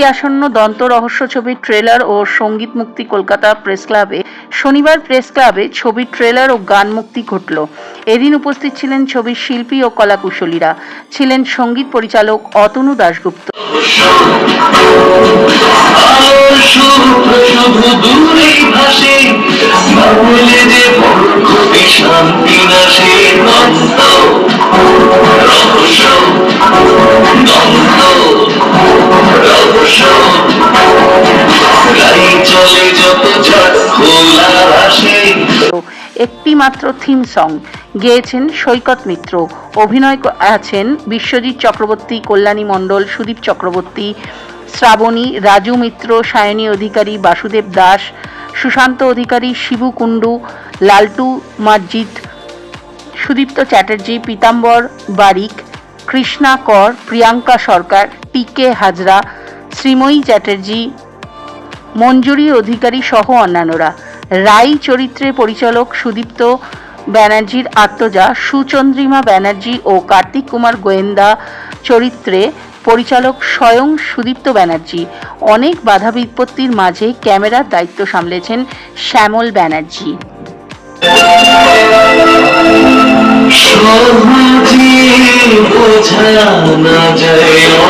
মুক্তি আসন্ন দন্ত রহস্য ছবির ট্রেলার ও সংগীত মুক্তি কলকাতা প্রেস ক্লাবে, শনিবার প্রেস ক্লাবে ছবির ট্রেলার ও গান মুক্তি ঘটল। এদিন উপস্থিত ছিলেন ছবির শিল্পী ও কলাকুশলীরা। ছিলেন সংগীত পরিচালক অতনু দাশগুপ্ত। দূরেই ভাসে একটি মাত্র থিম সং গেয়েছেন সৈকত মিত্র, অভিনয় আছেন বিশ্বজিৎ চক্রবর্তী, কল্যাণী মণ্ডল, সুদীপ চক্রবর্তী, শ্রাবণী, রাজু মিত্র, সায়নী অধিকারী, বাসুদেব দাস, সুশান্ত অধিকারী, শিবু কুণ্ডু, লালটু মসজিদ সুদীপ্ত চ্যাটার্জি, পীতাম্বর বারিক, কৃষ্ণা কর, প্রিয়াঙ্কা সরকার টিকে হাজরা শ্রীময়ী চ্যাটার্জি, মঞ্জুরি অধিকারী সহ অন্যান্যরা। রাই চরিত্রে পরিচালক সুদীপ্ত ব্যানার্জির আত্মজা সুচন্দ্রিমা ব্যানার্জি ও কার্তিক কুমার গোয়েন্দা চরিত্রে পরিচালক স্বয়ং সুদীপ্ত ব্যানার্জি। অনেক বাধা বিপত্তির মাঝে ক্যামেরার দায়িত্ব সামলেছেন শ্যামল ব্যানার্জি। সহজে বোঝা না যায়।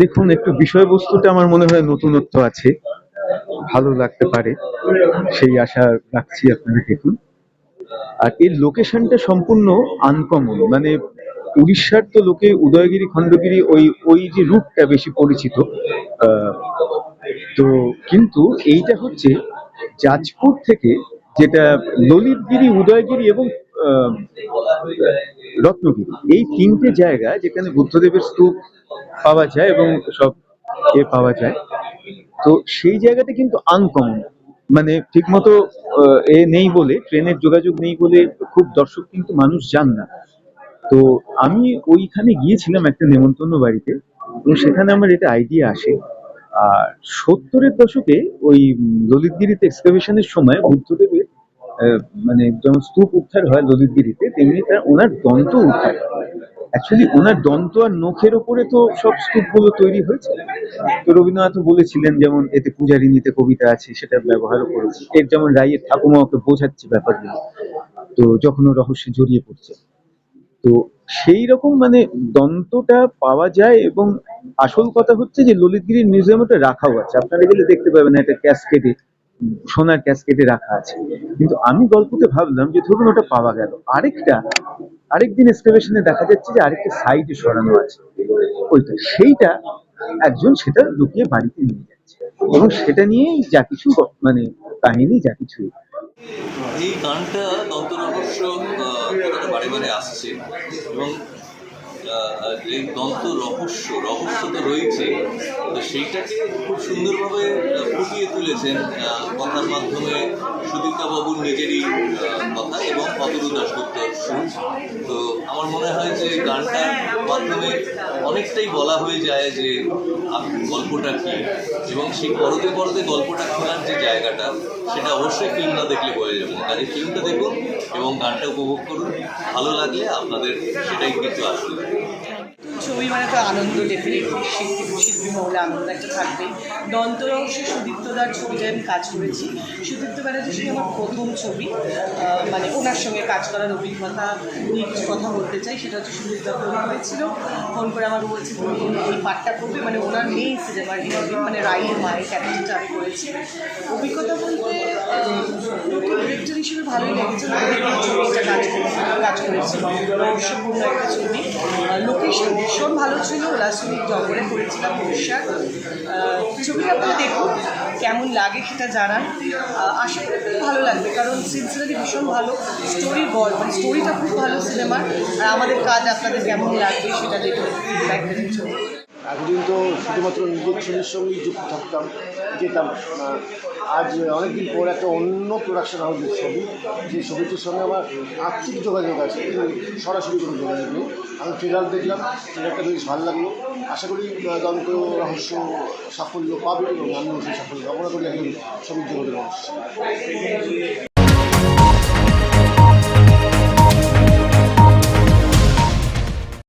দেখুন, একটু বিষয়বস্তুটা আমার মনে হয় নতুনত্ব আছে। ভালো লাগতে পারে। সেই আশা রাখছি আপনারা দেখুন। আর এর লোকেশনটা সম্পূর্ণ আনকমন মানে উড়িষ্যার তো লোকে উদয়গিরি, খণ্ডগিরি ওই ওই যে রুটটা বেশি পরিচিত। তো কিন্তু এইটা হচ্ছে যাজপুর থেকে যেটা ললিতগিরি, উদয়গিরি এবং রত্নগিরি। এই তিনটে জায়গা যেখানে বুদ্ধদেবের স্তূপ পাওয়া যায় এবং সব এ পাওয়া যায়, তো সেই জায়গাটা কিন্তু আনকমন মানে ঠিকমতো এ নেই বলে, ট্রেনের যোগাযোগ নেই বলে খুব দর্শক কিন্তু মানুষ যান না। তো আমি ওইখানে গিয়েছিলাম একটা নেমন্তন্ন বাড়িতে, এবং সেখানে আমার এটা আইডিয়া আসে। আর সত্তরের দশকে ওই ললিতগিরিতে এক্সকাভেশনের সময় বুদ্ধদেবের মানে যেমন স্তূপ উদ্ধার হয় ললিতগিরিতে তেমনি তার ওনার দন্ত উদ্ধার অ্যাকচুয়ালি ওনার দন্ত আর নখের ওপরে তো সব স্তূপগুলো তৈরি হয়েছে। তো রবীন্দ্রনাথও বলেছিলেন যেমন, এতে পূজারিনীতে কবিতা আছে, সেটা ব্যবহারও করেছে। এর যেমন রায়ের ঠাকুমা ওকে বোঝাচ্ছে ব্যাপারগুলো। তো যখন ও রহস্যে জড়িয়ে পড়ছে। তো সেই রকম মানে দন্তটা পাওয়া যায় এবং আসল কথা হচ্ছে যে ললিতগিরির মিউজিয়ামে ওটা রাখাও আছে। আপনারা গেলে দেখতে পাবেন, একটা ক্যাসকেটে সোনার ক্যাসকেটে রাখা আছে। কিন্তু আমি গল্পতে ভাবলাম যে ধরুন ওটা পাওয়া গেল। আরেকটা, আরেকদিন এক্সকাভেশনে দেখা যাচ্ছে যে আরেকটা সাইডে সরানো আছে। ওইটা সেইটা একজন সেটা লুকিয়ে বাড়িতে নিয়ে যাচ্ছে। এবং সেটা নিয়েই যা কিছু মানে কাহিনী, যা কিছু এই গানটা দন্ত রহস্য বারে বারে আসছে? এবং এই দন্ত রহস্য রহস্য তো রয়েছে, তো সেইটাকে খুব সুন্দরভাবে ফুটিয়ে তুলেছেন কথার মাধ্যমে সুদীপ্তা বাবুর নিজেরই কথা এবং অতরু দাসগুপ্তর সুর তো আমার মনে হয় যে গানটার মাধ্যমে অনেকটাই বলা হয়ে যায় যে গল্পটা কি, এবং সেই পরতে পরতে গল্পটা খোলার যে জায়গাটা, সেটা অবশ্যই ফিল্ম না দেখলে বোঝা যাবে। কাজে ফিল্মটা দেখুন এবং গানটা উপভোগ করুন। ভালো লাগলে আপনাদের সেটাই কিন্তু আসবে ছবি মানে তো আনন্দ ডেফিনেটলি শিল্পী শিল্পী মহলে আনন্দ একটা থাকবেই। দন্ত রহস্য সুদীপ্তদার ছবিতে আমি কাজ করেছি, সুদীপ্ত ব্যানার্জির সঙ্গে আমার প্রথম ছবি। মানে ওনার সঙ্গে কাজ করার অভিজ্ঞতা নিয়ে কিছু কথা বলতে চাই, সেটা হচ্ছে সুদীপ্তা ফোন করেছিল। ফোন করে আমার বলছে এই পাঠটা করবে? মানে ওনার মেয়ে সিনেমার মানে রায়ের মায়ের ক্যারেক্টারটা আমি করেছি। অভিজ্ঞতা বলতে হিসেবে ভালোই লেগেছে। কাজ কাজ একটা ছবি লোকেশন ভীষণ ভালো ছিল। উল্লাসমিক জঙ্গলে করেছিলাম বর্ষার ছবিটা আপনারা দেখুন, কেমন লাগে সেটা জানান। আশা করি খুব ভালো লাগবে, কারণ সিনসিনারি ভীষণ ভালো স্টোরি বল মানে স্টোরিটা খুব ভালো সিনেমার আর আমাদের কাজ আপনাদের কেমন লাগবে সেটা দেখুন। ছবি এতদিন তো শুধুমাত্র ছবির সঙ্গেই যুক্ত থাকতাম, যেতাম। আজ অনেকদিন পর একটা অন্য প্রোডাকশন হাউসের ছবি যে ছবিটির সঙ্গে আমার আর্থিক যোগাযোগ আছে সরাসরি কোনো যোগাযোগ নেই। আমি ট্রেলার দেখলাম ট্রেলারটা বেশ ভালো লাগল। আশা করি দন্ত রহস্য, সাফল্য পাবে এবং আমিও সেই সাফল্য কামনা করি একজন ছবির জগতের মানুষ